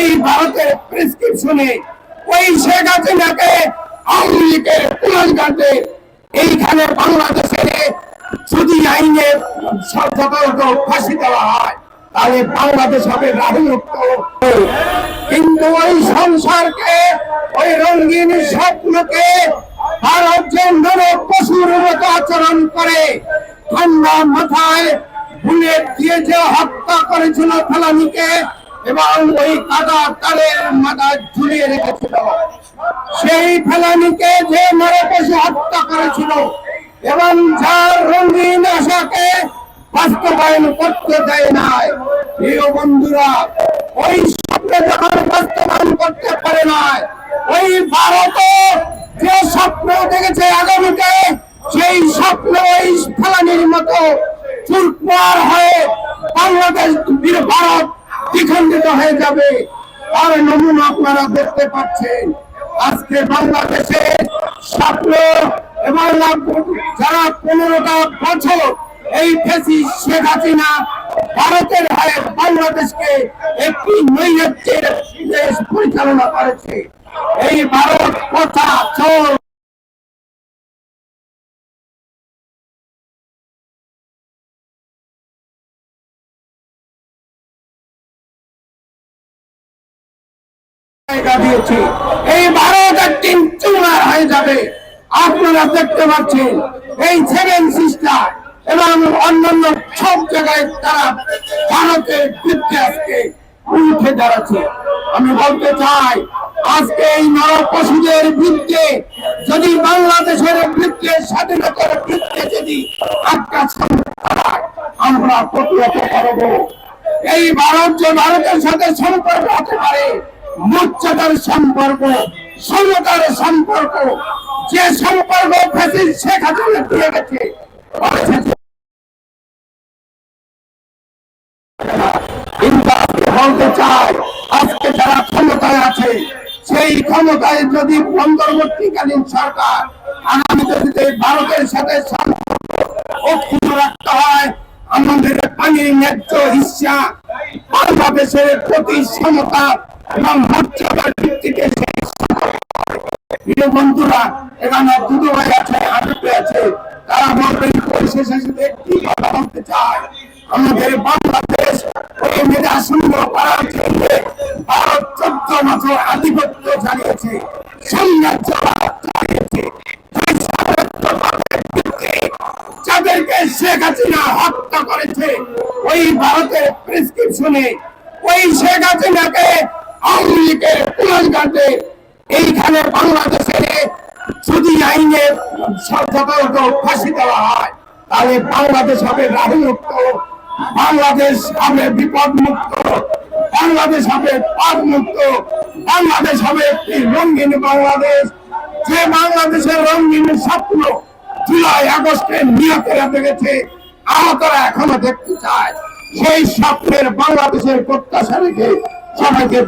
ওই ভারতের প্রেসক্রিপশনে ওই শেখ হাসিনাকে আওয়ামী লীগের কুলাঙ্গারদের এইখানে বাংলাদেশে যদি আইনে সরকারকে ফাঁসি দেওয়া হয়, তাহলে বাংলাদেশ হবে রাহুমুক্ত কিন্তু ওই সংসারকে, ওই রঙিন স্বপ্নকে ভারত যে নরক পশুর মতো আচরণ করে, ঠান্ডা মাথায় বুলেট দিয়ে যে হত্যা করেছিল ফেলানিকে এবং ওই কাদা তালের মাথায় ঝুলিয়ে রেখেছিল। সেই ফেলানিকে যে নরক পেশে হত্যা করেছিল এবং যার রঙিন আশাকে বাস্তবায়ন করতে দেয় নাই। প্রিয় বন্ধুরা, ওই স্বপ্ন যখন বাস্তবায়ন করতে পারে নাই, ওই ভারত যে স্বপ্ন দেখেছে আগামীতে, সেই স্বপ্ন ওই ফেলানির মতো চুরপার হয়ে বাংলাদেশ ভারত দ্বিখণ্ডিত হয়ে যাবে। আর নমুনা আপনারা দেখতে পাচ্ছেন। আজকে বাংলাদেশে স্বপ্ন এবং যারা পনেরোটা বছর এই ফেসি শেখ হাসিনা ভারতের হয়ে বাংলাদেশকে একটি নৈরাজ্যের দেশ পরিচালনা করেছে। এই ভারত কথা এই হয়ে যাবে। আপনারা দেখতে পাচ্ছেন এই সেভেন সিস্টার এবং অন্যান্য সব জায়গায় তারা ভারতের উঠে দাঁড়াচ্ছে। আমি বলতে চাই, আজকে এই নর পশুদের বিরুদ্ধে যদি বাংলাদেশের বিরুদ্ধে স্বাধীনতার বিরুদ্ধে যদি আটকা আমরা প্রতিহত করব। এই ভারত যে ভারতের সাথে সম্পর্ক হতে পারে মর্যাদার সম্পর্ক সমতার সম্পর্ক, যে সম্পর্ক ফ্যাসিস্ট শেখ হাসিনা দিয়ে গেছে সেই ক্ষমতায় যদি অন্তর্বর্তীকালীন সরকার আগামীতে ভারতের সাথে রাখতে হয়, আমাদের পানির ন্যায্য হিসা বাংলাদেশের প্রতি সমতা এবং মর্যাদার ভিত্তিতে প্রিয় বন্ধুরা, এখানে দুটো ভাই আছে আটকে আছে। তারা বলবেন পরিশেষে শুধু একটি কথা বলতে চায় আমাদের বাংলাদেশ ওই মেধা শূন্য করার জন্য ভারত চোদ্দ বছর আধিপত্য তাই সাম্রাজ্যবাদের বিরুদ্ধে যাদেরকে শেখ হাসিনা হত্যা করেছে, ওই ভারতের প্রেসক্রিপশনে ওই শেখ হাসিনাকে আওয়ামী লীগের কুলাঙ্গারদের এইখানে বাংলাদেশে যদি আইনে সরকারকে ফাঁসি দেওয়া হয়, তাহলে বাংলাদেশ হবে রাহুমুক্ত বাংলাদেশ হবে বিপদ মুক্ত বাংলাদেশ হবে পাপ মুক্ত বাংলাদেশ হবে একটি রঙিন বাংলাদেশ। যে বাংলাদেশের রঙিন স্বপ্ন জুলাই আগস্টে নিহতেরা দেখেছে আহতরা এখনও দেখতে চায়। সেই স্বপ্নের বাংলাদেশের প্রত্যাশা রেখে সবাইকে